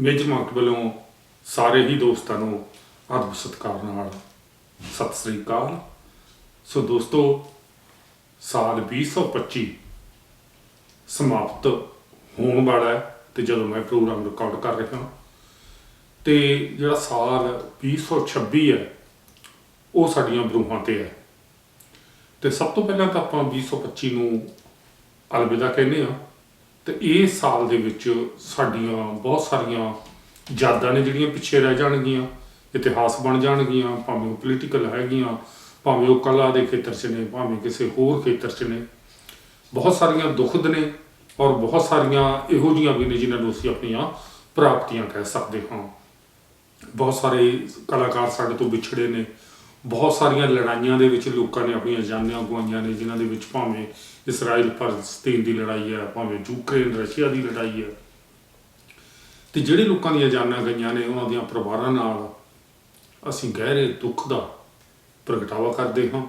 Major mart ਵੱਲੋਂ ਸਾਰੇ ਹੀ ਦੋਸਤਾਂ ਨੂੰ ਆਦਰ ਸਤਿਕਾਰ ਨਾਲ ਸਤਿ ਸ੍ਰੀ ਅਕਾਲ। ਸੋ ਦੋਸਤੋ, ਸਾਲ 2025 ਸਮਾਪਤ ਹੋਣ ਵਾਲਾ ਹੈ ਤੇ ਜਦੋਂ ਮੈਂ ਪ੍ਰੋਗਰਾਮ ਰਿਕਾਰਡ ਕਰ ਰਿਹਾ ਹਾਂ ਤੇ ਜਿਹੜਾ ਸਾਲ 2026 ਹੈ, ਉਹ ਸਾਡੀਆਂ ਬਰੂਹਾਂ ਤੇ ਹੈ। ਤੇ ਸਭ ਤੋਂ ਪਹਿਲਾਂ ਤਾਂ ਆਪਾਂ 2025 ਨੂੰ ਅਲਵਿਦਾ ਕਹਿੰਦੇ ਆ ਤੇ ਇਹ ਸਾਲ ਦੇ ਵਿੱਚ ਸਾਡੀਆਂ ਬਹੁਤ ਸਾਰੀਆਂ ਯਾਦਾਂ ਨੇ ਜਿਹੜੀਆਂ ਪਿੱਛੇ ਰਹਿ ਜਾਣਗੀਆਂ, ਇਤਿਹਾਸ ਬਣ ਜਾਣਗੀਆਂ, ਭਾਵੇਂ ਉਹ ਪੋਲੀਟੀਕਲ ਹੈਗੀਆਂ, ਭਾਵੇਂ ਉਹ ਕਲਾ ਦੇ ਖੇਤਰ 'ਚ ਨੇ, ਭਾਵੇਂ ਕਿਸੇ ਹੋਰ ਖੇਤਰ 'ਚ ਨੇ। ਬਹੁਤ ਸਾਰੀਆਂ ਦੁਖਦ ਨੇ ਔਰ ਬਹੁਤ ਸਾਰੀਆਂ ਇਹੋ ਜਿਹੀਆਂ ਵੀ ਨੇ ਜਿਨ੍ਹਾਂ ਨੂੰ ਅਸੀਂ ਆਪਣੀਆਂ ਪ੍ਰਾਪਤੀਆਂ ਕਹਿ ਸਕਦੇ ਹਾਂ। ਬਹੁਤ ਸਾਰੇ ਕਲਾਕਾਰ ਸਾਡੇ ਤੋਂ ਵਿਛੜੇ ਨੇ ਬਹੁਤ ਸਾਰੀਆਂ ਲੜਾਈਆਂ ਦੇ ਵਿੱਚ ਲੋਕਾਂ ਨੇ ਆਪਣੀਆਂ ਜਾਨਾਂ ਗਵਾਈਆਂ ਨੇ, ਜਿਨ੍ਹਾਂ ਦੇ ਵਿੱਚ ਭਾਵੇਂ ਇਸਰਾਈਲ ਫਲਸਤੀਨ ਦੀ ਲੜਾਈ ਹੈ, ਭਾਵੇਂ ਯੂਕਰੇਨ, ਰਸ਼ੀਆ ਦੀ ਲੜਾਈ ਹੈ। ਤੇ ਜਿਹੜੇ ਲੋਕਾਂ ਦੀਆਂ ਜਾਨਾਂ ਗਈਆਂ ਨੇ, ਉਹਨਾਂ ਦੀਆਂ ਪਰਿਵਾਰਾਂ ਨਾਲ ਅਸੀਂ ਗਹਿਰੇ ਦੁੱਖ ਦਾ ਪ੍ਰਗਟਾਵਾ ਕਰਦੇ ਹਾਂ।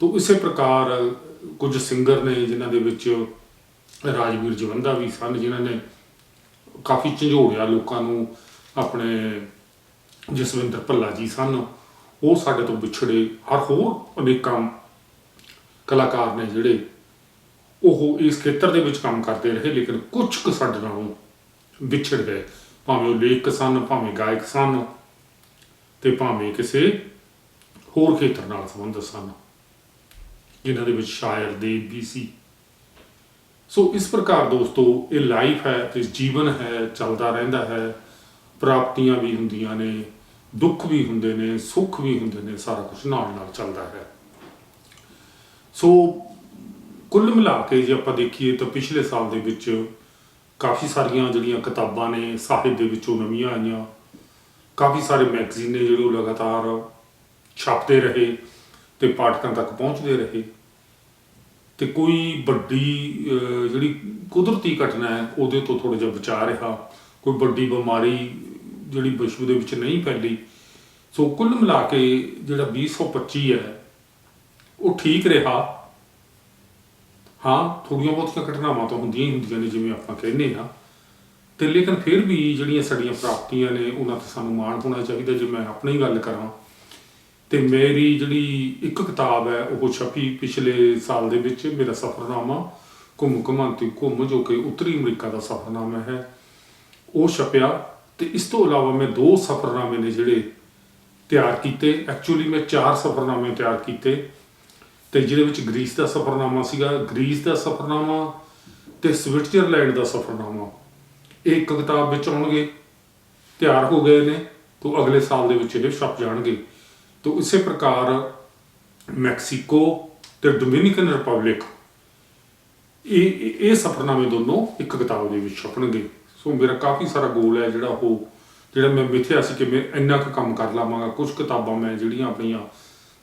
ਤੋਂ ਇਸੇ ਪ੍ਰਕਾਰ ਕੁਝ ਸਿੰਗਰ ਨੇ, ਜਿਨ੍ਹਾਂ ਦੇ ਵਿੱਚ ਰਾਜਵੀਰ ਜਵੰਦਾ ਵੀ ਸਨ, ਜਿਨ੍ਹਾਂ ਨੇ ਕਾਫੀ ਝੰਜੋੜਿਆ ਲੋਕਾਂ ਨੂੰ, ਆਪਣੇ ਜਸਵਿੰਦਰ ਭੱਲਾ ਜੀ ਸਨ। ਉਹ ਸਾਡੇ ਤੋਂ ਵਿਛੜੇ ਹਰ ਹੋਰ ਅਨੇਕਾਂ ਕਲਾਕਾਰ ਨੇ ਜਿਹੜੇ ਉਹ ਇਸ ਖੇਤਰ ਦੇ ਵਿੱਚ ਕੰਮ ਕਰਦੇ ਰਹੇ, ਲੇਕਿਨ ਕੁਝ ਕੁ ਸਾਡੇ ਨਾਲੋਂ ਵਿਛੜ ਗਏ। ਭਾਵੇਂ ਉਹ ਲੇਖਕ ਸਨ, ਭਾਵੇਂ ਗਾਇਕ ਸਨ ਤੇ ਭਾਵੇਂ ਕਿਸੇ ਹੋਰ ਖੇਤਰ ਨਾਲ ਸੰਬੰਧਿਤ ਸਨ, ਜਿਨ੍ਹਾਂ ਦੇ ਵਿੱਚ ਸ਼ਾਇਰ ਦੇ ਵੀ ਸੀ। ਸੋ ਇਸ ਪ੍ਰਕਾਰ ਦੋਸਤੋ, ਇਹ ਲਾਈਫ ਹੈ ਤੇ ਜੀਵਨ ਹੈ, ਚੱਲਦਾ ਰਹਿੰਦਾ ਹੈ, ਪ੍ਰਾਪਤੀਆਂ ਵੀ ਹੁੰਦੀਆਂ ਨੇ। ਦੁੱਖ ਵੀ ਹੁੰਦੇ ਨੇ, ਸੁੱਖ ਵੀ ਹੁੰਦੇ ਨੇ, ਸਾਰਾ ਕੁਝ ਨਾਲ ਨਾਲ ਚੱਲਦਾ ਹੈ। ਸੋ ਕੁੱਲ ਮਿਲਾ ਕੇ ਜੇ ਆਪਾਂ ਦੇਖੀਏ ਤਾਂ ਪਿਛਲੇ ਸਾਲ ਦੇ ਵਿੱਚ ਕਾਫੀ ਸਾਰੀਆਂ ਜਿਹੜੀਆਂ ਕਿਤਾਬਾਂ ਨੇ, ਸਾਹਿਤ ਦੇ ਵਿੱਚੋਂ ਨਵੀਆਂ ਆਈਆਂ। ਕਾਫੀ ਸਾਰੇ ਮੈਗਜ਼ੀਨ ਨੇ ਜਿਹੜੇ ਉਹ ਲਗਾਤਾਰ ਛਾਪਦੇ ਰਹੇ ਤੇ ਪਾਠਕਾਂ ਤੱਕ ਪਹੁੰਚਦੇ ਰਹੇ। ਤੇ ਕੋਈ ਵੱਡੀ ਜਿਹੜੀ ਕੁਦਰਤੀ ਘਟਨਾ ਹੈ, ਉਹਦੇ ਤੋਂ ਥੋੜਾ ਜਿਹਾ ਬਚਾ ਰਿਹਾ। ਕੋਈ ਵੱਡੀ ਬਿਮਾਰੀ ਜਿਹੜੀ ਵਿਸ਼ਵ ਦੇ ਵਿੱਚ ਨਹੀਂ ਫੈਲੀ, ਸੋ ਕੁੱਲ ਮਿਲਾ ਕੇ ਜਿਹੜਾ 2025 ਹੈ, ਉਹ ਠੀਕ ਰਿਹਾ। ਹਾਂ, ਥੋੜੀਆਂ ਬਹੁਤੀਆਂ ਘਟਨਾਵਾਂ ਤਾਂ ਹੁੰਦੀਆਂ ਹੀ ਹੁੰਦੀਆਂ ਨੇ, ਜਿਵੇਂ ਆਪਾਂ ਕਹਿੰਦੇ ਆ ਤੇ ਲੇਕਿਨ ਫਿਰ ਵੀ ਜਿਹੜੀਆਂ ਸਾਡੀਆਂ ਪ੍ਰਾਪਤੀਆਂ ਨੇ, ਉਹਨਾਂ ਤੇ ਸਾਨੂੰ ਮਾਣ ਹੋਣਾ ਚਾਹੀਦਾ, ਜੇ ਮੈਂ ਆਪਣੀ ਗੱਲ ਕਰਾਂ। ਤੇ ਮੇਰੀ ਜਿਹੜੀ ਇੱਕ ਕਿਤਾਬ ਹੈ, ਉਹ ਛਪੀ ਪਿਛਲੇ ਸਾਲ ਦੇ ਵਿੱਚ, ਮੇਰਾ ਸਫ਼ਰਨਾਮਾ, ਘੁੰਮ ਘੁਮਾਂਤੀ ਘੁੰਮ ਜੋ ਕਿ ਉੱਤਰੀ ਅਮਰੀਕਾ ਦਾ ਸਫ਼ਰਨਾਮਾ ਹੈ। ਉਹ ਛਪਿਆ। ਤੇ ਇਸ ਤੋਂ ਇਲਾਵਾ ਮੈਂ ਦੋ ਸਫ਼ਰਨਾਮੇ ਨੇ ਜਿਹੜੇ ਤਿਆਰ ਕੀਤੇ। ਐਕਚੁਅਲੀ ਮੈਂ ਚਾਰ ਸਫ਼ਰਨਾਮੇ ਤਿਆਰ ਕੀਤੇ ਤੇ ਜਿਹਦੇ ਵਿੱਚ ਗ੍ਰੀਸ ਦਾ ਸਫ਼ਰਨਾਮਾ ਸੀਗਾ ਗ੍ਰੀਸ ਦਾ ਸਫ਼ਰਨਾਮਾ ਤੇ ਸਵਿਟਜ਼ਰਲੈਂਡ ਦਾ ਸਫ਼ਰਨਾਮਾ। ਇਹ ਇੱਕ ਕਿਤਾਬ ਵਿੱਚ ਆਉਣਗੇ, ਤਿਆਰ ਹੋ ਗਏ ਨੇ ਤੋਂ ਅਗਲੇ ਸਾਲ ਦੇ ਵਿੱਚ ਇਹ ਛਪ ਜਾਣਗੇ। ਤੋਂ ਇਸੇ ਪ੍ਰਕਾਰ ਮੈਕਸੀਕੋ ਤੇ ਡੋਮਿਨਿਕਨ ਰਿਪਬਲਿਕ ਇਹ, ਇਹ- ਇਹ ਸਫ਼ਰਨਾਮੇ ਦੋਨੋਂ ਇੱਕ ਕਿਤਾਬ ਦੇ ਵਿੱਚ ਛਪਣਗੇ। ਸੋ ਮੇਰਾ ਕਾਫੀ ਸਾਰਾ ਗੋਲ ਹੈ ਜਿਹੜਾ ਉਹ, ਜਿਹੜਾ ਮੈਂ ਮਿਥਿਆ ਸੀ ਕਿ ਮੈਂ ਇੰਨਾ ਕੁ ਕੰਮ ਕਰ ਲਾਵਾਂਗਾ ਕੁਝ ਕਿਤਾਬਾਂ ਮੈਂ ਜਿਹੜੀਆਂ ਆਪਣੀਆਂ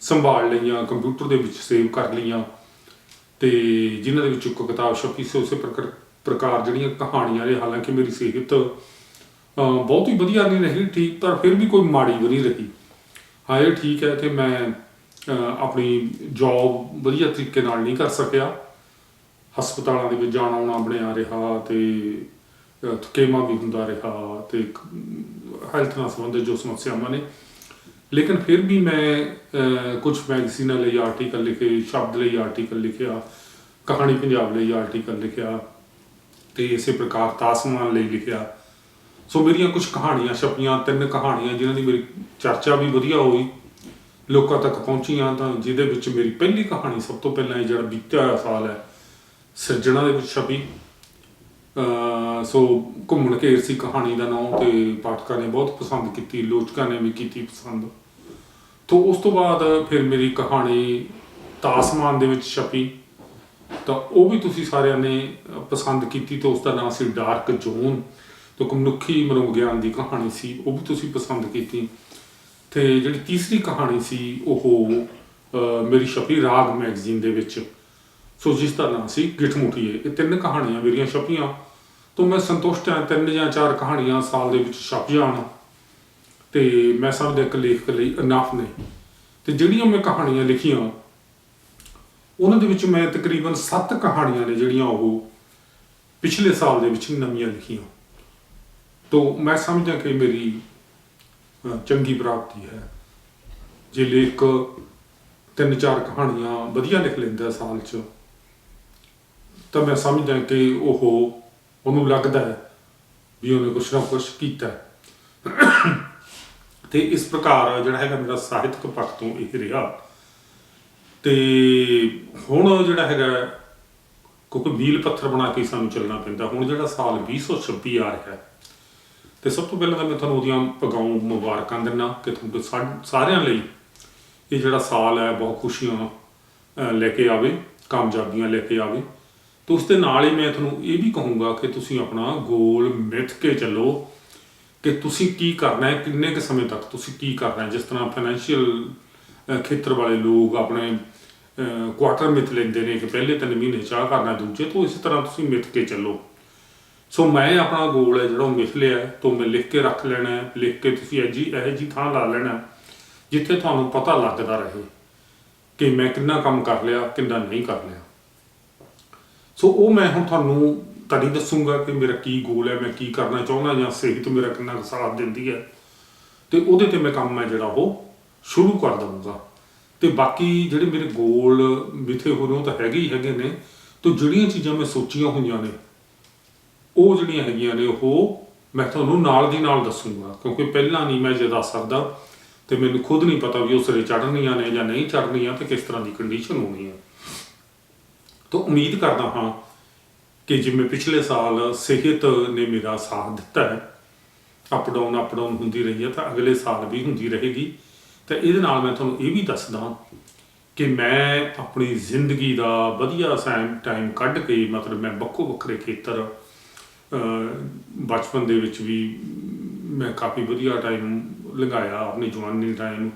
ਸੰਭਾਲ ਲਈਆਂ ਕੰਪਿਊਟਰ ਦੇ ਵਿੱਚ ਸੇਵ ਕਰ ਲਈਆਂ, ਤੇ ਜਿਨ੍ਹਾਂ ਦੇ ਵਿੱਚੋਂ ਇੱਕ ਕਿਤਾਬ ਛਪੀ ਸੀ, ਉਸੇ ਪ੍ਰਕਾਰ ਪ੍ਰਕਾਰ ਜਿਹੜੀਆਂ ਕਹਾਣੀਆਂ ਨੇ, ਹਾਲਾਂਕਿ ਮੇਰੀ ਸਿਹਤ ਬਹੁਤ ਹੀ ਵਧੀਆ ਨਹੀਂ ਰਹੀ, ਠੀਕ, ਪਰ ਫਿਰ ਵੀ ਕੋਈ ਮਾੜੀ ਵੀ ਨਹੀਂ ਰਹੀ। ਹਾਂ, ਇਹ ਠੀਕ ਹੈ ਕਿ ਮੈਂ ਆਪਣੀ ਜੌਬ ਵਧੀਆ ਤਰੀਕੇ ਨਾਲ ਨਹੀਂ ਕਰ ਸਕਿਆ। ਹਸਪਤਾਲਾਂ ਦੇ ਵਿੱਚ ਜਾਣਾ ਆਉਣਾ ਬਣਿਆ ਰਿਹਾ ਤੇ ਅਹ, ਥਕੇਵਾਂ ਵੀ ਹੁੰਦਾ ਰਿਹਾ ਤੇ ਹੈਲਥ ਨਾਲ ਸੰਬੰਧਿਤ ਜੋ ਸਮੱਸਿਆਵਾਂ ਨੇ ਲੇਕਿਨ ਫਿਰ ਵੀ ਮੈਂ ਅਹ, ਕੁਝ ਮੈਗਜ਼ੀਨਾਂ ਲਈ ਆਰਟੀਕਲ ਲਿਖੇ ਸ਼ਬਦ ਲਈ ਆਰਟੀਕਲ ਲਿਖਿਆ ਕਹਾਣੀ ਪੰਜਾਬ ਲਈ ਆਰਟੀਕਲ ਲਿਖਿਆ ਤੇ ਇਸੇ ਪ੍ਰਕਾਰ ਤਾਸਮਾਨ ਲਈ ਲਿਖਿਆ ਸੋ ਮੇਰੀਆਂ ਕੁਝ ਕਹਾਣੀਆਂ ਛਪੀਆਂ ਤਿੰਨ ਕਹਾਣੀਆਂ ਜਿਨ੍ਹਾਂ ਦੀ ਮੇਰੀ ਚਰਚਾ ਵੀ ਵਧੀਆ ਹੋਈ ਲੋਕਾਂ ਤੱਕ ਪਹੁੰਚੀਆਂ ਤਾਂ ਜਿਹਦੇ ਵਿੱਚ ਮੇਰੀ ਪਹਿਲੀ ਕਹਾਣੀ ਸਭ ਤੋਂ ਪਹਿਲਾਂ ਇਹ ਜਿਹੜਾ ਬੀਤਿਆ ਸਾਲ ਹੈ ਸਿਰਜਣਾ ਦੇ ਵਿੱਚ ਛਪੀ ਸੋ ਘੁੰਮਣ ਘੇਰ ਸੀ ਕਹਾਣੀ ਦਾ ਨਾਮ ਤੇ ਪਾਠਕਾਂ ਨੇ ਬਹੁਤ ਪਸੰਦ ਕੀਤੀ, ਲੋਚਕਾਂ ਨੇ ਵੀ ਕੀਤੀ ਪਸੰਦ। ਤੋਂ ਉਸ ਤੋਂ ਬਾਅਦ ਫਿਰ ਮੇਰੀ ਕਹਾਣੀ ਤਾਸਮਾਨ ਦੇ ਵਿੱਚ ਛਪੀ। ਤਾਂ ਉਹ ਵੀ ਤੁਸੀਂ ਸਾਰਿਆਂ ਨੇ ਪਸੰਦ ਕੀਤੀ ਤੇ ਉਸ ਦਾ ਨਾਮ ਸੀ ਡਾਰਕ ਜ਼ੋਨ। ਤੋਂ ਮਨੁੱਖੀ ਮਨੋਵਿਗਿਆਨ ਦੀ ਕਹਾਣੀ ਸੀ, ਉਹ ਵੀ ਤੁਸੀਂ ਪਸੰਦ ਕੀਤੀ। ਤੇ ਜਿਹੜੀ ਤੀਸਰੀ ਕਹਾਣੀ ਸੀ, ਉਹ ਮੇਰੀ ਛਪੀ ਰਾਗ ਮੈਗਜ਼ੀਨ ਦੇ ਵਿੱਚ। ਸੋ ਜਿਸ ਦਾ ਨਾਮ ਸੀ ਗਿਠਮੁਠੀਏ ਇਹ ਤਿੰਨ ਕਹਾਣੀਆਂ ਮੇਰੀਆਂ ਛਪੀਆਂ। ਤੋਂ ਮੈਂ ਸੰਤੁਸ਼ਟ ਹਾਂ, ਤਿੰਨ ਜਾਂ ਚਾਰ ਕਹਾਣੀਆਂ ਸਾਲ ਦੇ ਵਿੱਚ ਛਪ ਜਾਣ। ਤੇ ਮੈਂ ਸਮਝਦਾ ਇੱਕ ਲੇਖਕ ਲਈ ਇਨਾਫ ਨੇ। ਤੇ ਜਿਹੜੀਆਂ ਮੈਂ ਕਹਾਣੀਆਂ ਲਿਖੀਆਂ, ਉਹਨਾਂ ਦੇ ਵਿੱਚ ਮੈਂ ਤਕਰੀਬਨ 7 ਕਹਾਣੀਆਂ ਨੇ ਜਿਹੜੀਆਂ ਉਹ ਪਿਛਲੇ ਸਾਲ ਦੇ ਵਿੱਚ ਨਵੀਆਂ ਲਿਖੀਆਂ। ਤੋ ਮੈਂ ਸਮਝਦਾ ਕਿ ਮੇਰੀ ਚੰਗੀ ਪ੍ਰਾਪਤੀ ਹੈ। ਜੇ ਲੇਖ ਤਿੰਨ ਚਾਰ ਕਹਾਣੀਆਂ ਵਧੀਆ ਲਿਖ ਲੈਂਦਾ ਸਾਲ 'ਚ, ਤਾਂ ਮੈਂ ਸਮਝਦਾ ਕਿ ਉਹ ਉਹਨੂੰ ਲੱਗਦਾ ਹੈ ਵੀ ਉਹਨੇ ਕੁਛ ਨਾ ਕੁਛ ਕੀਤਾ ਹੈ। ਤੇ ਇਸ ਪ੍ਰਕਾਰ ਜਿਹੜਾ ਹੈਗਾ ਮੇਰਾ ਸਾਹਿਤਕ ਪੱਖ ਤੋਂ ਇਹ ਰਿਹਾ ਤੇ ਹੁਣ ਜਿਹੜਾ ਹੈਗਾ, ਕਿਉਂਕਿ ਮੀਲ ਪੱਥਰ ਬਣਾ ਕੇ ਸਾਨੂੰ ਚੱਲਣਾ ਪੈਂਦਾ, ਹੁਣ ਜਿਹੜਾ ਸਾਲ 2026 ਆ ਰਿਹਾ ਹੈ, ਤੇ ਸਭ ਤੋਂ ਪਹਿਲਾਂ ਤਾਂ ਮੈਂ ਤੁਹਾਨੂੰ ਉਹਦੀਆਂ ਪਗਾਉਂ ਮੁਬਾਰਕਾਂ ਦਿੰਦਾ ਕਿ ਤੁਹਾਨੂੰ ਸਾ- ਸਾਰਿਆਂ ਲਈ ਇਹ ਜਿਹੜਾ ਸਾਲ ਹੈ, ਬਹੁਤ ਖੁਸ਼ੀਆਂ ਲੈ ਕੇ ਆਵੇ, ਕਾਮਯਾਬੀਆਂ ਲੈ ਕੇ ਆਵੇ ਤੇ ਉਸ ਦੇ ਨਾਲ ਹੀ ਮੈਂ ਤੁਹਾਨੂੰ ਇਹ ਵੀ ਕਹੂੰਗਾ ਕਿ ਤੁਸੀਂ ਆਪਣਾ ਗੋਲ ਮਿੱਥ ਕੇ ਚੱਲੋ ਕਿ ਤੁਸੀਂ ਕੀ ਕਰਨਾ ਹੈ ਕਿੰਨੇ ਕੁ ਸਮੇਂ ਤੱਕ ਤੁਸੀਂ ਕੀ ਕਰਨਾ ਹੈ। ਜਿਸ ਤਰ੍ਹਾਂ ਫਾਈਨੈਂਸ਼ੀਅਲ ਖੇਤਰ ਵਾਲੇ ਲੋਕ ਆਪਣੇ ਕੁਆਟਰ ਮਿੱਥ ਲੈਂਦੇ ਨੇ ਕਿ ਪਹਿਲੇ ਤਿੰਨ ਮਹੀਨੇ ਚਾਹ ਕਰਨਾ ਦੂਜੇ ਤੋਂ ਇਸੇ ਤਰ੍ਹਾਂ ਤੁਸੀਂ ਮਿੱਥ ਕੇ ਚੱਲੋ। ਸੋ ਮੈਂ ਆਪਣਾ ਗੋਲ ਹੈ ਜਿਹੜਾ ਉਹ ਮਿਥ ਲਿਆ ਹੈ, ਤੋਂ ਮੈਂ ਲਿਖ ਕੇ ਰੱਖ ਲੈਣਾ ਹੈ ਲਿਖ ਕੇ ਤੁਸੀਂ ਅਜੀ ਇਹ ਜੀ ਥਾਂ ਲਾ ਲੈਣਾ ਜਿੱਥੇ ਤੁਹਾਨੂੰ ਪਤਾ ਲੱਗਦਾ ਰਹੇ ਕਿ ਮੈਂ ਕਿੰਨਾ ਕੰਮ ਕਰ ਲਿਆ ਕਿੰਨਾ ਨਹੀਂ ਕਰ ਲਿਆ। ਸੋ ਉਹ ਮੈਂ ਹੁਣ ਤੁਹਾਨੂੰ ਤੁਹਾਡੀ ਦੱਸੂਗਾ ਕਿ ਮੇਰਾ ਕੀ ਗੋਲ ਹੈ, ਮੈਂ ਕੀ ਕਰਨਾ ਚਾਹੁੰਦਾ ਜਾਂ ਸਿਹਤ ਮੇਰਾ ਕਿੰਨਾ ਕੁ ਸਾਥ ਦਿੰਦੀ ਹੈ। ਤੇ ਉਹਦੇ ਤੇ ਮੈਂ ਕੰਮ ਹੈ ਜਿਹੜਾ ਉਹ ਸ਼ੁਰੂ ਕਰ ਦਊਂਗਾ। ਤੇ ਬਾਕੀ ਜਿਹੜੇ ਮੇਰੇ ਗੋਲ ਮਿੱਥੇ ਹੋਏ ਉਹ ਤਾਂ ਹੈਗੇ ਹੀ ਹੈਗੇ ਨੇ। ਤੇ ਜਿਹੜੀਆਂ ਚੀਜ਼ਾਂ ਮੈਂ ਸੋਚੀਆਂ ਹੋਈਆਂ ਨੇ, ਉਹ ਜਿਹੜੀਆਂ ਹੈਗੀਆਂ ਨੇ ਉਹ ਮੈਂ ਤੁਹਾਨੂੰ ਨਾਲ ਦੀ ਨਾਲ ਦੱਸੂਗਾ। ਕਿਉਂਕਿ ਪਹਿਲਾਂ ਨਹੀਂ ਮੈਂ ਜੇ ਦੱਸ ਸਕਦਾ, ਤੇ ਮੈਨੂੰ ਖੁਦ ਨਹੀਂ ਪਤਾ ਵੀ ਉਹ ਸਿਰੇ ਚੜ੍ਹਨੀਆਂ ਨੇ ਜਾਂ ਨਹੀਂ ਚੜ੍ਹਨੀਆਂ ਤੇ ਕਿਸ ਤਰ੍ਹਾਂ ਦੀ ਕੰਡੀਸ਼ਨ ਹੋਣੀ ਹੈ। ਤਾਂ ਉਮੀਦ ਕਰਦਾ ਹਾਂ ਕਿ ਜਿਵੇਂ ਪਿਛਲੇ ਸਾਲ ਸਿਹਤ ਨੇ ਮੇਰਾ ਸਾਥ ਦਿੱਤਾ ਹੈ ਅਪ ਡਾਊਨ ਅਪ ਡਾਊਨ ਹੁੰਦੀ ਰਹੀ ਹੈ, ਤਾਂ ਅਗਲੇ ਸਾਲ ਵੀ ਹੁੰਦੀ ਰਹੇਗੀ। ਤੇ ਇਹਦੇ ਨਾਲ ਮੈਂ ਤੁਹਾਨੂੰ ਇਹ ਵੀ ਦੱਸਦਾ ਕਿ ਮੈਂ ਆਪਣੀ ਜ਼ਿੰਦਗੀ ਦਾ ਵਧੀਆ ਸੈਮ ਟਾਈਮ ਕੱਢ ਕੇ, ਮਤਲਬ ਮੈਂ ਵੱਖੋ ਵੱਖਰੇ ਖੇਤਰ ਬਚਪਨ ਦੇ ਵਿੱਚ ਵੀ ਮੈਂ ਕਾਫੀ ਵਧੀਆ ਟਾਈਮ ਲੰਘਾਇਆ, ਆਪਣੀ ਜਵਾਨੀ ਟਾਈਮ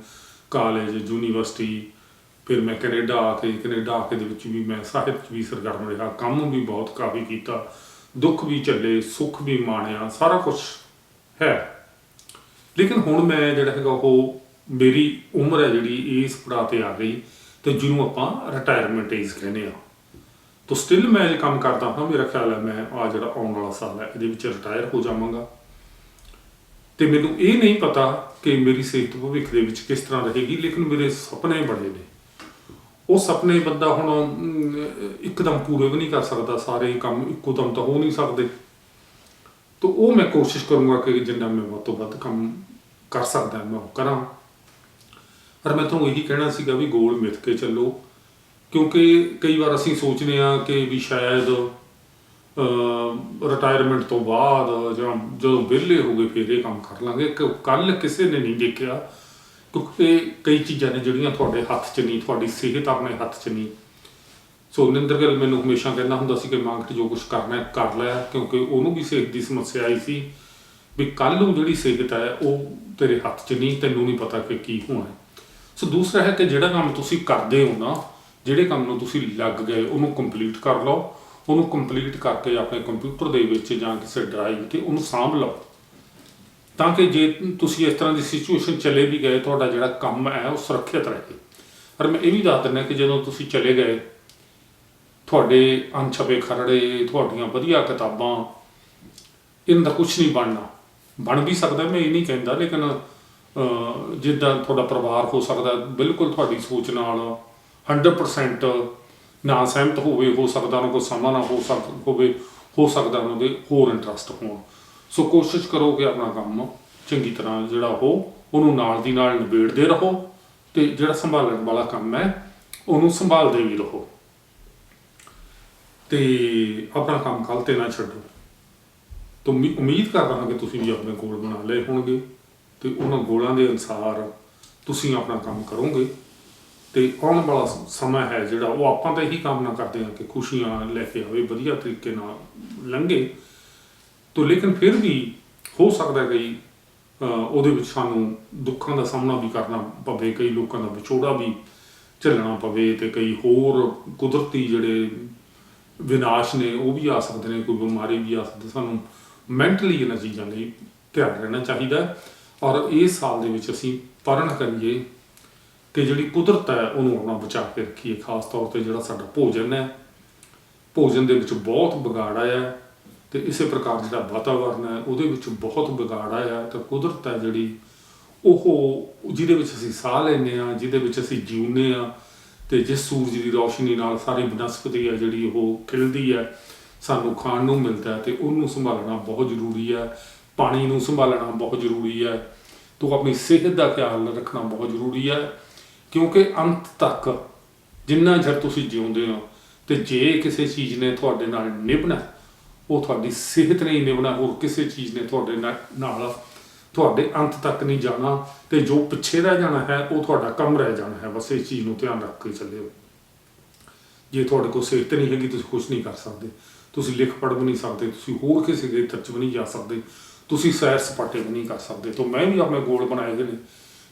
ਕਾਲਜ ਯੂਨੀਵਰਸਿਟੀ ਫਿਰ ਮੈਂ ਕੈਨੇਡਾ ਆ ਕੇ, ਕੈਨੇਡਾ ਆ ਕੇ ਦੇ ਵਿੱਚ ਵੀ ਮੈਂ ਸਾਹਿਤ 'ਚ ਵੀ ਸਰਗਰਮ ਰਿਹਾ, ਕੰਮ ਵੀ ਬਹੁਤ ਕਾਫੀ ਕੀਤਾ, ਦੁੱਖ ਵੀ ਚੱਲੇ ਸੁੱਖ ਵੀ ਮਾਣਿਆ, ਸਾਰਾ ਕੁਝ ਹੈ। ਲੇਕਿਨ ਹੁਣ ਮੈਂ ਜਿਹੜਾ ਹੈਗਾ ਉਹ ਮੇਰੀ ਉਮਰ ਹੈ ਜਿਹੜੀ, ਇਸ ਪੜਾਅ ਤੇ ਆ ਗਈ ਤੇ ਜਿਹਨੂੰ ਆਪਾਂ ਰਿਟਾਇਰਮੈਂਟ ਏਜ ਕਹਿੰਦੇ ਆ ਤੋ ਸਟਿਲ ਮੈਂ ਇਹ ਕੰਮ ਕਰਦਾ ਹਾਂ ਮੇਰਾ ਖਿਆਲ ਹੈ ਮੈਂ ਆ ਜਿਹੜਾ ਆਉਣ ਵਾਲਾ ਸਾਲ ਹੈ, ਇਹਦੇ ਵਿੱਚ ਰਿਟਾਇਰ ਹੋ ਜਾਵਾਂਗਾ। ਤੇ ਮੈਨੂੰ ਇਹ ਨਹੀਂ ਪਤਾ ਕਿ ਮੇਰੀ ਸਿਹਤ ਭਵਿੱਖ ਦੇ ਵਿੱਚ ਕਿਸ ਤਰ੍ਹਾਂ ਰਹੇਗੀ, ਲੇਕਿਨ ਮੇਰੇ ਸੁਪਨੇ ਬੜੇ ਨੇ। ਉਹ ਸੁਪਨੇ ਬੰਦਾ ਹੁਣ ਇੱਕਦਮ ਪੂਰੇ ਵੀ ਨਹੀਂ ਕਰ ਸਕਦਾ, ਸਾਰੇ ਕੰਮ ਇੱਕੋ ਦਮ ਤਾਂ ਹੋ ਨਹੀਂ ਸਕਦੇ। ਤੋ ਉਹ ਮੈਂ ਕੋਸ਼ਿਸ਼ ਕਰੂੰਗਾ ਕਿ ਜਿੰਨਾ ਮੈਂ ਵੱਧ ਤੋਂ ਵੱਧ ਕੰਮ ਕਰ ਸਕਦਾ, ਮੈਂ ਉਹ ਕਰਾਂ। ਪਰ ਮੈਂ ਤੁਹਾਨੂੰ ਇਹੀ ਕਹਿਣਾ ਸੀਗਾ ਵੀ ਗੋਲ ਮਿੱਥ ਕੇ ਚੱਲੋ, ਕਿਉਂਕਿ ਕਈ ਵਾਰ ਅਸੀਂ ਸੋਚਦੇ ਆ ਕਿ ਵੀ ਸ਼ਾਇਦ ਰਿਟਾਇਰਮੈਂਟ ਤੋਂ ਬਾਅਦ ਜਾਂ ਜਦੋਂ ਵਿਹਲੇ ਹੋ ਗਏ, ਫਿਰ ਇਹ ਕੰਮ ਕਰ ਲਾਂਗੇ। ਕੱਲ ਕਿਸੇ ਨੇ ਨਹੀਂ ਦੇਖਿਆ ਕਿਉਂਕਿ ਕਈ ਚੀਜ਼ਾਂ ਨੇ ਜਿਹੜੀਆਂ ਤੁਹਾਡੇ ਹੱਥ 'ਚ ਨਹੀਂ, ਤੁਹਾਡੀ ਸਿਹਤ ਆਪਣੇ ਹੱਥ 'ਚ ਨਹੀਂ। ਸੋ ਨਿੰਦਰ ਗਿੱਲ ਮੈਨੂੰ ਹਮੇਸ਼ਾ ਕਹਿੰਦਾ ਹੁੰਦਾ ਸੀ ਕਿ ਮੰਗ ਤੇ ਜੋ ਕੁਝ ਕਰਨਾ ਹੈ, ਕਰ ਲੈ, ਕਿਉਂਕਿ ਉਹਨੂੰ ਵੀ ਸਿਹਤ ਦੀ ਸਮੱਸਿਆ ਆਈ ਸੀ ਵੀ ਕੱਲ ਨੂੰ ਜਿਹੜੀ ਸਿਹਤ ਹੈ, ਉਹ ਤੇਰੇ ਹੱਥ 'ਚ ਨਹੀਂ, ਤੈਨੂੰ ਨਹੀਂ ਪਤਾ ਕਿ ਕੀ ਹੋਣਾ ਸੋ ਦੂਸਰਾ ਹੈ ਕਿ ਜਿਹੜਾ ਕੰਮ ਤੁਸੀਂ ਕਰਦੇ ਹੋ ਨਾ, ਜਿਹੜੇ ਕੰਮ ਨੂੰ ਤੁਸੀਂ ਲੱਗ ਗਏ, ਉਹਨੂੰ ਕੰਪਲੀਟ ਕਰ ਲਓ। ਉਹਨੂੰ ਕੰਪਲੀਟ ਕਰਕੇ ਆਪਣੇ ਕੰਪਿਊਟਰ ਦੇ ਵਿੱਚ ਜਾਂ ਕਿਸੇ ਡਰਾਈਵ ਤੇ ਉਹਨੂੰ ਸਾਂਭ ਲਓ। ਤਾਂ ਕਿ ਜੇ ਤੁਸੀਂ ਇਸ ਤਰ੍ਹਾਂ ਦੀ ਸਿਚੁਏਸ਼ਨ ਚਲੇ ਵੀ ਗਏ, ਤੁਹਾਡਾ ਜਿਹੜਾ ਕੰਮ ਹੈ ਉਹ ਸੁਰੱਖਿਅਤ ਰਹੇ ਪਰ ਮੈਂ ਇਹ ਵੀ ਦੱਸ ਦਿੰਦਾ ਕਿ ਜਦੋਂ ਤੁਸੀਂ ਚਲੇ ਗਏ, ਤੁਹਾਡੇ ਅਣਛਪੇ ਖਰੜੇ, ਤੁਹਾਡੀਆਂ ਵਧੀਆ ਕਿਤਾਬਾਂ, ਇਹਨਾਂ ਦਾ ਕੁਝ ਨਹੀਂ ਬਣਨਾ। ਬਣ ਵੀ ਸਕਦਾ, ਮੈਂ ਇਹ ਨਹੀਂ ਕਹਿੰਦਾ, ਲੇਕਿਨ ਜਿੱਦਾਂ ਤੁਹਾਡਾ ਪਰਿਵਾਰ ਹੋ ਸਕਦਾ, ਬਿਲਕੁਲ ਤੁਹਾਡੀ ਸੋਚ ਨਾਲ 100% ਨਾ ਸਹਿਮਤ ਹੋਵੇ, ਹੋ ਸਕਦਾ ਉਹਨਾਂ ਕੋਲ ਸਮਾਂ ਨਾ ਹੋ ਸਕਦਾ ਹੋਵੇ, ਹੋ ਸਕਦਾ ਉਹਨਾਂ ਦੇ ਹੋਰ ਇੰਟਰਸਟ ਹੋਣ। ਸੋ ਕੋਸ਼ਿਸ਼ ਕਰੋ ਕਿ ਆਪਣਾ ਕੰਮ ਚੰਗੀ ਤਰ੍ਹਾਂ ਜਿਹੜਾ ਉਹ, ਉਹਨੂੰ ਨਾਲ ਦੀ ਨਾਲ ਨਿਬੇੜਦੇ ਰਹੋ ਤੇ ਜਿਹੜਾ ਸੰਭਾਲਣ ਵਾਲਾ ਕੰਮ ਹੈ, ਉਹਨੂੰ ਸੰਭਾਲਦੇ ਵੀ ਰਹੋ। ਤੇ ਆਪਣਾ ਕੰਮ ਕੱਲ੍ਹ ਤੇ ਨਾ ਛੱਡੋ। ਤਾਂ ਉਮੀਦ ਕਰਦਾ ਹਾਂ ਕਿ ਤੁਸੀਂ ਵੀ ਆਪਣੇ ਗੋਲ ਬਣਾ ਲਏ ਹੋਣਗੇ ਤੇ ਉਹਨਾਂ ਗੋਲਾਂ ਦੇ ਅਨੁਸਾਰ ਤੁਸੀਂ ਆਪਣਾ ਕੰਮ ਕਰੋਗੇ। ਤੇ ਆਉਣ ਵਾਲਾ ਸਮਾਂ ਹੈ ਜਿਹੜਾ, ਉਹ ਆਪਾਂ ਤਾਂ ਇਹੀ ਕਾਮਨਾ ਕਰਦੇ ਹਾਂ ਕਿ ਖੁਸ਼ੀਆਂ ਲੈ ਕੇ ਆਵੇ, ਵਧੀਆ ਤਰੀਕੇ ਨਾਲ ਲੰਘੇ। ਤੋ ਲੇਕਿਨ ਫਿਰ ਵੀ ਹੋ ਸਕਦਾ ਕਈ ਉਹਦੇ ਵਿੱਚ ਸਾਨੂੰ ਦੁੱਖਾਂ ਦਾ ਸਾਹਮਣਾ ਵੀ ਕਰਨਾ ਪਵੇ, ਕਈ ਲੋਕਾਂ ਦਾ ਵਿਛੋੜਾ ਵੀ ਝੱਲਣਾ ਪਵੇ ਤੇ ਕਈ ਹੋਰ ਕੁਦਰਤੀ ਜਿਹੜੇ ਵਿਨਾਸ਼ ਨੇ, ਉਹ ਵੀ ਆ ਸਕਦੇ ਨੇ, ਕੋਈ ਬਿਮਾਰੀ ਵੀ ਆ ਸਕਦੀ, ਸਾਨੂੰ ਮੈਂਟਲੀ ਇਹਨਾਂ ਚੀਜ਼ਾਂ ਲਈ ਧਿਆਨ ਰਹਿਣਾ ਚਾਹੀਦਾ ਔਰ ਇਸ ਸਾਲ ਦੇ ਵਿੱਚ ਅਸੀਂ ਪਰਨ ਕਰੀਏ ਕਿ ਜਿਹੜੀ ਕੁਦਰਤ ਹੈ, ਉਹਨੂੰ ਆਪਣਾ ਬਚਾ ਕੇ ਰੱਖੀਏ, ਖਾਸ ਤੌਰ ਤੇ ਜਿਹੜਾ ਸਾਡਾ ਭੋਜਨ ਹੈ। ਭੋਜਨ ਦੇ ਵਿੱਚ ਬਹੁਤ ਵਿਗਾੜ ਆਇਆ ਤੇ ਇਸੇ ਪ੍ਰਕਾਰ ਜਿਹੜਾ ਵਾਤਾਵਰਨ ਹੈ, ਉਹਦੇ ਵਿੱਚ ਬਹੁਤ ਵਿਗਾੜ ਆਇਆ ਤੇ ਕੁਦਰਤ ਹੈ ਜਿਹੜੀ, ਉਹ ਜਿਹਦੇ ਵਿੱਚ ਅਸੀਂ ਸਾਹ ਲੈਂਦੇ ਆ ਜਿਹਦੇ ਵਿੱਚ ਅਸੀਂ ਜਿਉਂਦੇ ਆ ਤੇ ਜਿਸ ਸੂਰਜ ਦੀ ਰੌਸ਼ਨੀ ਨਾਲ ਸਾਰੀ ਬਨਸਪਤੀ ਹੈ ਜਿਹੜੀ, ਉਹ ਖਿਲਦੀ ਹੈ, ਸਾਨੂੰ ਖਾਣ ਨੂੰ ਮਿਲਦਾ ਹੈ ਤੇ ਉਹਨੂੰ ਸੰਭਾਲਣਾ ਬਹੁਤ ਜ਼ਰੂਰੀ ਹੈ, ਪਾਣੀ ਨੂੰ ਸੰਭਾਲਣਾ ਬਹੁਤ ਜ਼ਰੂਰੀ ਹੈ, ਤੋਂ ਆਪਣੀ ਸਿਹਤ ਦਾ ਖਿਆਲ ਰੱਖਣਾ ਬਹੁਤ ਜ਼ਰੂਰੀ ਹੈ, ਕਿਉਂਕਿ ਅੰਤ ਤੱਕ ਜਿੰਨਾ ਚਿਰ ਤੁਸੀਂ ਜਿਉਂਦੇ ਹੋ, ਤੇ ਜੇ ਕਿਸੇ ਚੀਜ਼ ਨੇ ਤੁਹਾਡੇ ਨਾਲ ਨਿਭਣਾ ਉਹ ਤੁਹਾਡੀ ਸਿਹਤ ਨਹੀਂ ਨਿਭਣਾ ਹੋਰ ਕਿਸੇ ਚੀਜ਼ ਨੇ ਤੁਹਾਡੇ ਨਾਲ ਨਾਲ। ਤੁਹਾਡੇ ਅੰਤ ਤੱਕ ਨਹੀਂ ਜਾਣਾ ਤੇ ਜੋ ਪਿੱਛੇ ਰਹਿ ਜਾਣਾ ਹੈ, ਉਹ ਤੁਹਾਡਾ ਕੰਮ ਰਹਿ ਜਾਣਾ ਹੈ। ਬਸ ਇਸ ਚੀਜ਼ ਨੂੰ ਧਿਆਨ ਰੱਖ ਕੇ ਚੱਲਿਓ। ਜੇ ਤੁਹਾਡੇ ਕੋਲ ਸਿਹਤ ਨਹੀਂ ਹੈਗੀ, ਤੁਸੀਂ ਕੁਝ ਨਹੀਂ ਕਰ ਸਕਦੇ। ਤੁਸੀਂ ਲਿਖ ਪੜ੍ਹ ਵੀ ਨਹੀਂ ਸਕਦੇ, ਤੁਸੀਂ ਹੋਰ ਕਿਸੇ ਦੇ ਖੇਤਰ ਵੀ ਨਹੀਂ ਜਾ ਸਕਦੇ। ਤੁਸੀਂ ਸੈਰ ਸਪਾਟੇ ਵੀ ਨਹੀਂ ਕਰ ਸਕਦੇ। ਤਾਂ ਮੈਂ ਵੀ ਆਪਣੇ ਗੋਲ ਬਣਾਏ ਹੋਏ ਨੇ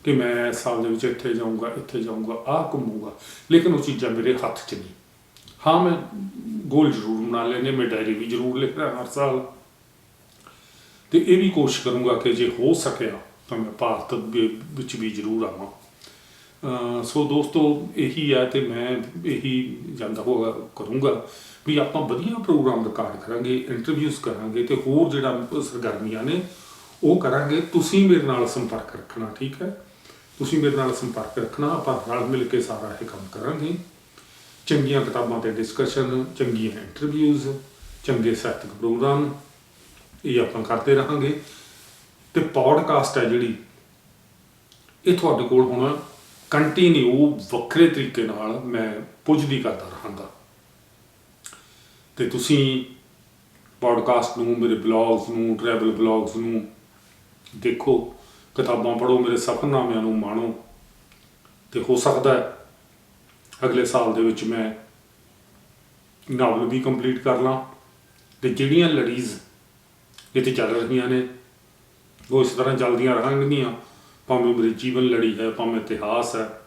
ਕਿ ਮੈਂ ਸਾਲ ਦੇ ਵਿੱਚ ਇੱਥੇ ਜਾਊਂਗਾ ਇੱਥੇ ਜਾਊਂਗਾ, ਆਹ ਘੁੰਮੂਗਾ। ਲੇਕਿਨ ਉਹ ਚੀਜ਼ਾਂ ਮੇਰੇ ਹੱਥ 'ਚ ਨਹੀਂ। ਹਾਂ, ਮੈਂ ਗੋਲ ਜ਼ਰੂਰ ਬਣਾ ਲੈਨੇ ਮੈਂ ਡਾਇਰੀ ਵੀ ਜ਼ਰੂਰ ਲਿਖ ਰਿਹਾ ਹਰ ਸਾਲ। ਤੇ ਇਹ ਵੀ ਕੋਸ਼ਿਸ਼ ਕਰੂੰਗਾ ਕਿ ਜੇ ਹੋ ਸਕਿਆ, ਤਾਂ ਮੈਂ ਭਾਰਤ ਦੇ ਵਿੱਚ ਵੀ ਜ਼ਰੂਰ ਆਵਾਂ। ਸੋ ਦੋਸਤੋ, ਇਹੀ ਹੈ ਤੇ ਮੈਂ ਇਹੀ ਜਾਂਦਾ ਹੋਗਾ ਕਰੂੰਗਾ ਵੀ ਆਪਾਂ ਵਧੀਆ ਪ੍ਰੋਗਰਾਮ ਰਿਕਾਰਡ ਕਰਾਂਗੇ ਇੰਟਰਵਿਊਜ਼ ਕਰਾਂਗੇ ਤੇ ਹੋਰ ਜਿਹੜਾ ਸਰਗਰਮੀਆਂ ਨੇ, ਉਹ ਕਰਾਂਗੇ। ਤੁਸੀਂ ਮੇਰੇ ਨਾਲ ਸੰਪਰਕ ਰੱਖਣਾ, ਠੀਕ ਹੈ? ਤੁਸੀਂ ਮੇਰੇ ਨਾਲ ਸੰਪਰਕ ਰੱਖਣਾ, ਆਪਾਂ ਰਲ ਮਿਲ ਕੇ ਸਾਰਾ ਇਹ ਕੰਮ ਕਰਾਂਗੇ। ਚੰਗੀਆਂ ਕਿਤਾਬਾਂ ਤੇ ਡਿਸਕਸ਼ਨ ਚੰਗੀਆਂ ਇੰਟਰਵਿਊਜ਼ ਚੰਗੇ ਸਾਹਿਤਕ ਪ੍ਰੋਗਰਾਮ ਇਹ ਆਪਾਂ ਕਰਦੇ ਰਹਾਂਗੇ। ਤੇ ਪੌਡਕਾਸਟ ਹੈ ਜਿਹੜੀ, ਇਹ ਤੁਹਾਡੇ ਕੋਲ ਹੁਣ ਕੰਟੀਨਿਊ ਵੱਖਰੇ ਤਰੀਕੇ ਨਾਲ ਮੈਂ ਪੁੱਜਦੀ ਕਰਦਾ ਰਹਾਂਗਾ। ਤੇ ਤੁਸੀਂ ਪੌਡਕਾਸਟ ਨੂੰ, ਮੇਰੇ ਬਲੌਗਸ ਨੂੰ ਟਰੈਵਲ ਬਲੌਗਸ ਨੂੰ ਦੇਖੋ, ਕਿਤਾਬਾਂ ਪੜ੍ਹੋ, ਮੇਰੇ ਸਫ਼ਰਨਾਮਿਆਂ ਨੂੰ ਮਾਣੋ। ਤੇ ਹੋ ਸਕਦਾ ਹੈ ਅਗਲੇ ਸਾਲ ਦੇ ਵਿੱਚ ਮੈਂ ਨਾਵਲ ਵੀ ਕੰਪਲੀਟ ਕਰ ਲਾਂ ਤੇ ਜਿਹੜੀਆਂ ਲੜੀਜ਼ ਇੱਥੇ ਚੱਲ ਰਹੀਆਂ ਨੇ, ਉਹ ਇਸ ਤਰ੍ਹਾਂ ਚੱਲਦੀਆਂ ਰਹਿਣਗੀਆਂ। ਭਾਵੇਂ ਮੇਰੀ ਜੀਵਨ ਲੜੀ ਹੈ, ਭਾਵੇਂ ਇਤਿਹਾਸ ਹੈ,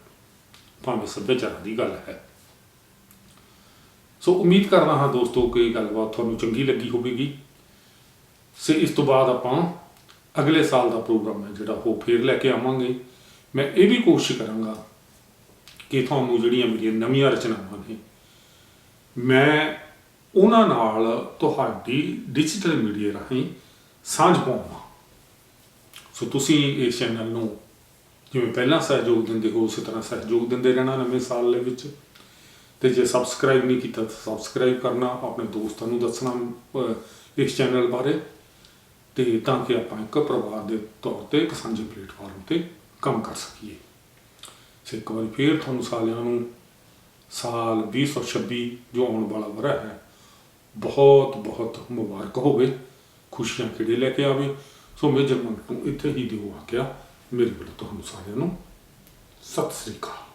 ਭਾਵੇਂ ਸੱਭਿਆਚਾਰ ਦੀ ਗੱਲ ਹੈ। ਸੋ ਉਮੀਦ ਕਰਦਾ ਹਾਂ ਦੋਸਤੋ ਕਿ ਇਹ ਗੱਲਬਾਤ ਤੁਹਾਨੂੰ ਚੰਗੀ ਲੱਗੀ ਹੋਵੇਗੀ। ਸੇ ਇਸ ਤੋਂ ਬਾਅਦ ਆਪਾਂ ਅਗਲੇ ਸਾਲ ਦਾ ਪ੍ਰੋਗਰਾਮ ਹੈ ਜਿਹੜਾ ਉਹ ਫੇਰ ਲੈ ਕੇ ਆਵਾਂਗੇ। ਮੈਂ ਇਹ ਵੀ ਕੋਸ਼ਿਸ਼ ਕਰਾਂਗਾ ਕਿ ਤੁਹਾਨੂੰ ਜਿਹੜੀਆਂ ਮੇਰੀਆਂ ਨਵੀਆਂ ਰਚਨਾਵਾਂ ਨੇ, ਮੈਂ ਉਹਨਾਂ ਨਾਲ ਤੁਹਾਡੀ ਡਿਜੀਟਲ ਮੀਡੀਆ ਰਾਹੀਂ ਸਾਂਝ ਪਾਉਣਾ ਸੋ ਤੁਸੀਂ ਇਸ ਚੈਨਲ ਨੂੰ ਜਿਵੇਂ ਪਹਿਲਾਂ ਸਹਿਯੋਗ ਦਿੰਦੇ ਹੋ, ਉਸੇ ਤਰ੍ਹਾਂ ਸਹਿਯੋਗ ਦਿੰਦੇ ਰਹਿਣਾ ਨਵੇਂ ਸਾਲ ਦੇ ਵਿੱਚ। ਤੇ ਜੇ ਸਬਸਕ੍ਰਾਈਬ ਨਹੀਂ ਕੀਤਾ ਤਾਂ ਸਬਸਕ੍ਰਾਈਬ ਕਰਨਾ, ਆਪਣੇ ਦੋਸਤਾਂ ਨੂੰ ਦੱਸਣਾ ਇਸ ਚੈਨਲ ਬਾਰੇ। ਤੇ ਤਾਂ ਕਿ ਆਪਾਂ ਇੱਕ ਪਰਿਵਾਰ ਦੇ ਤੌਰ ਤੇ ਇੱਕ ਸਾਂਝੇ ਪਲੇਟਫਾਰਮ ਤੇ ਕੰਮ ਕਰ ਸਕੀਏ। ਸੋ ਇੱਕ ਵਾਰੀ ਫੇਰ ਤੁਹਾਨੂੰ ਸਾਰਿਆਂ ਨੂੰ ਸਾਲ 2026 ਜੋ ਆਉਣ ਵਾਲਾ ਵਰ੍ਹਾ ਹੈ, ਬਹੁਤ ਬਹੁਤ ਮੁਬਾਰਕ ਹੋਵੇ, ਖੁਸ਼ੀਆਂ ਕਿਹੜੇ ਲੈ ਕੇ ਆਵੇ। ਸੋ ਮੇਜਰ ਮੰਗ ਨੂੰ ਇੱਥੇ ਹੀ ਦਿਓ ਆ ਗਿਆ ਮੇਰੇ ਵੱਲੋਂ ਤੁਹਾਨੂੰ ਸਾਰਿਆਂ ਨੂੰ ਸਤਿ ਸ੍ਰੀ ਅਕਾਲ।